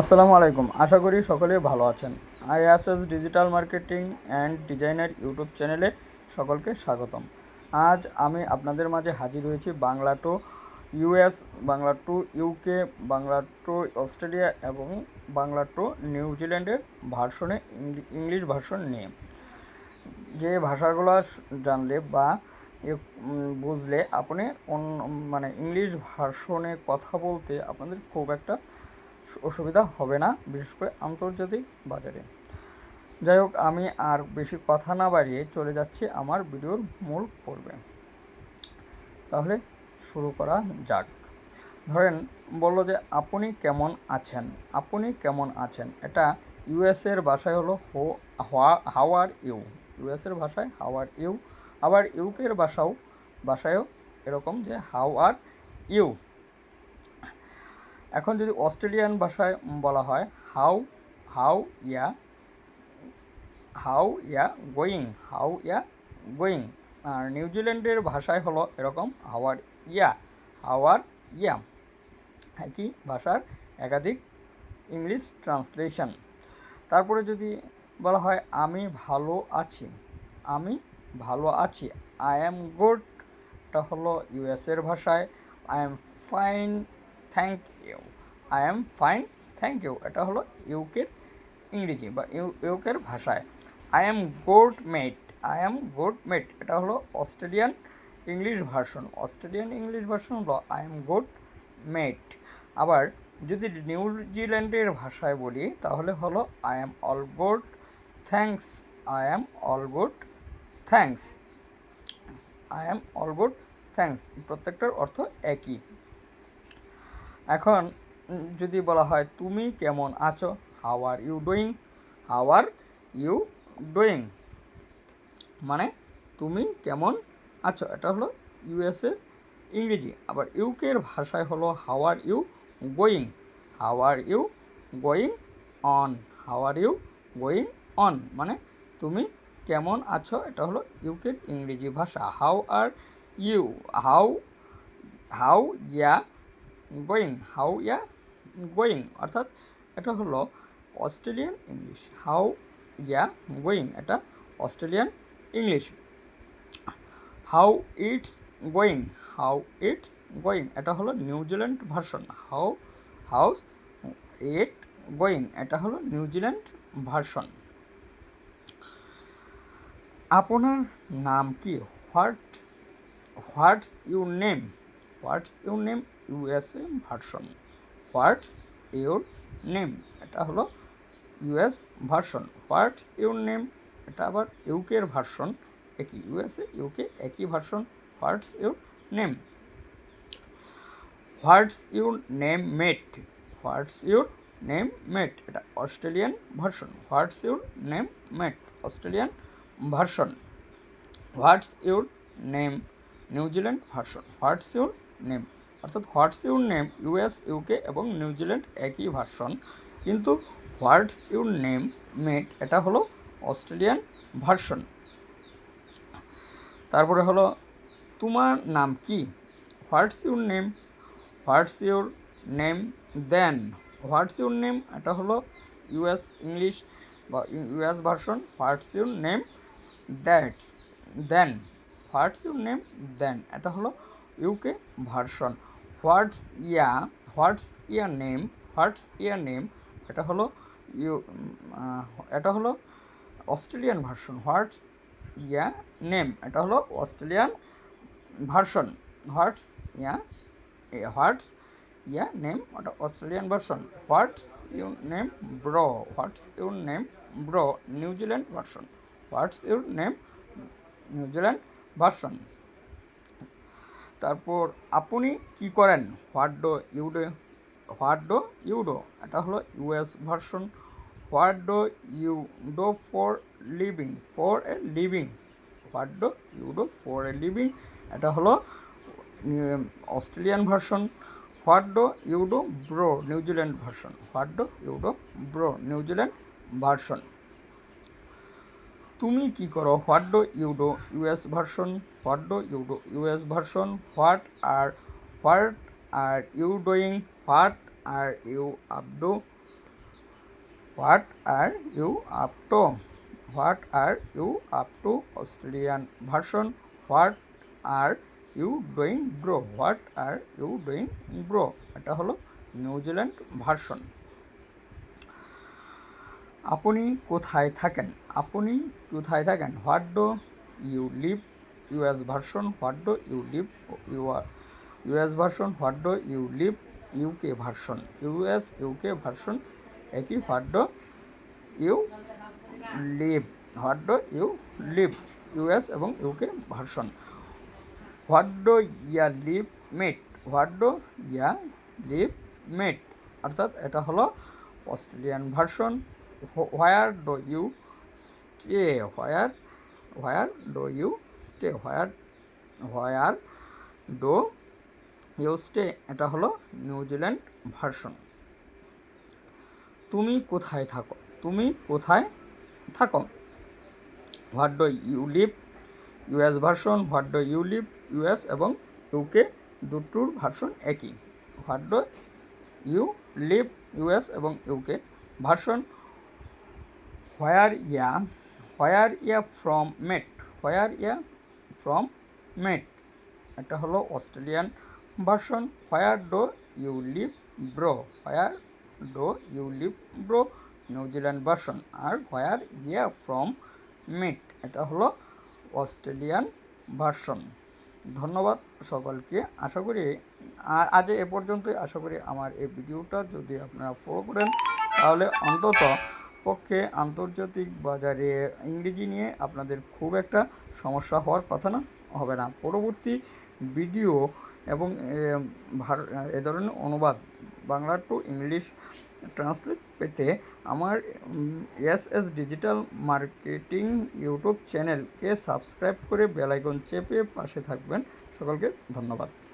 আসসালামু আলাইকুম। আশা করি সকলে ভালো আছেন। ISS digital marketing and designer YouTube চ্যানেলে সকলকে স্বাগতম। আজ আমি আপনাদের মাঝে হাজির হয়েছি Bangla to US Bangla to UK Bangla to Australia এবং বাংলা টু নিউজিল্যান্ডের ভার্সনে ইংলিশ ভার্সন নিয়ে। যে ভাষাগুলো জানলে বা বুঝলে আপনি মানে ইংলিশ ভার্সনে কথা বলতে আপনাদের খুব একটা অসুবিধা হবে না, বিশেষ করে আন্তর্জাতিক বাজারে। যাই হোক, আমি আর বেশি কথা না বাড়িয়ে চলে যাচ্ছি আমার ভিডিওর মূল পর্বে। তাহলে শুরু করা যাক। ধরেন, বলল যে, আপনি কেমন আছেন? আপনি কেমন আছেন? এটা ইউএসের ভাষায় হলো হো হাও আর ইউ। ইউএসের ভাষায় হাও আর ইউ। আবার ইউকের ভাষাও, ভাষায়ও এরকম যে, হাউ আর ইউ। এখন যদি অস্ট্রেলিয়ান ভাষায় বলা হয় how how ya how ya going how ya going আর নিউজিল্যান্ডের ভাষায় হলো এরকম হাওয়ার ইয়া হাওয়ার ইয়া একই ভাষার একাধিক ইংলিশ ট্রান্সলেশন তারপরে যদি বলা হয়, আমি ভালো আছি, আমি ভালো আছি আই অ্যাম গুড এটা হলো ইউএসের ভাষায় I am fine thank you. I am fine, thank you. এটা হলো ইউকের ইংরেজি বা ইউ, ইউকের ভাষায়। I am good mate, I am good mate. এটা হলো Australian English version. Australian English version হলো আই এম গুড মেট। আবার যদি নিউজিল্যান্ডের ভাষায় বলি, তাহলে হলো I am all good thanks, I am all good thanks. I am all good thanks. প্রত্যেকটার অর্থ একই। এখন যদি বলা হয়, তুমি কেমন আছো? How are you doing how are you doing মানে তুমি কেমন আছো? এটা হলো ইউএসএ ইংরেজি। আবার ইউকের ভাষায় হলো how are you going how are you going on how are you going on মানে তুমি কেমন আছো? এটা হলো ইউকের ইংরেজি ভাষা। How are you how how ya going how ya going অর্থাৎ এটা হলো Australian English how ya going এটা Australian English. How it's going how it's going এটা হলো New Zealand version how how's it going এটা হলো নিউজিল্যান্ড ভার্সন। আপনার নাম কি? What's what's your name what's your name USA version what's your name এটা হলো US version what's your name এটা আবার ইউকের ভার্সন একই ইউএসএ ইউকে একই version what's your name what's your name mate what's your name mate এটা Australian version what's your name mate Australian version what's your name New Zealand version what's your name অর্থাৎ what's your name US UK এবং New Zealand একই version কিন্তু what's your name mate এটা হলো Australian version তারপরে হলো তোমার নাম কি? What's your name what's your name then what's your name এটা হলো ইউএস ইংলিশ বা US version what's your name that's then what's your name then এটা হলো UK version what's ya what's your name what's your name এটা হলো you এটা হলো Australian version what's ya name এটা হলো Australian version what's ya what's ya name ওটা Australian version what's your name bro what's your name bro New Zealand version what's your name New Zealand version তারপর আপনি কি করেন? What do you do what do you do এটা হলো US version. What do you do for living, for a living. What do you do for a living, এটা হলো Australian version. What do you do bro, New Zealand version. What do you do bro, New Zealand version. তুমি কি করো? What do you do US version what do you do US version what are what are you doing what are you up do what are you up to what are you up to Australian version what are you doing bro what are you doing bro এটা হলো New Zealand version আপনি কোথায় থাকেন? আপনি কোথায় থাকেন? What do you live? US version, what do you live? You US version, what do you live? UK version US UK version, একই what do you live? What do you live? US এবং UK version. What do ya live mate? What do ya live mate? অর্থাৎ এটা হলো Australian version. Where do you stay where where do you stay where where do you stay এটা হলো New Zealand version তুমি কোথায় থাকো? তুমি কোথায় থাকো? What do you live US version what do you live US এবং ইউকে দুটোর ভার্সন একই। What do you live US এবং UK version where ya where ya from mate where ya from mate এটা হলো Australian version. Where do you live bro where do you live bro New Zealand version. R where ya from mate এটা হলো Australian version. ধন্যবাদ সকলকে। আশা করি আজ এ পর্যন্তই। আশা করি আমার এই ভিডিওটা যদি আপনারা ফলো করেন, তাহলে অন্তত পক্ষে আন্তর্জাতিক বাজারে ইংরেজি নিয়ে আপনাদের খুব একটা সমস্যা হওয়ার কথা না হবে না। পরবর্তী ভিডিও এবং এ, ধরনের অনুবাদ বাংলা টু ইংলিশ ট্রান্সলেট পেতে আমার S S digital marketing YouTube চ্যানেলকে সাবস্ক্রাইব করে বেলাইকন চেপে পাশে থাকবেন। সকলকে ধন্যবাদ।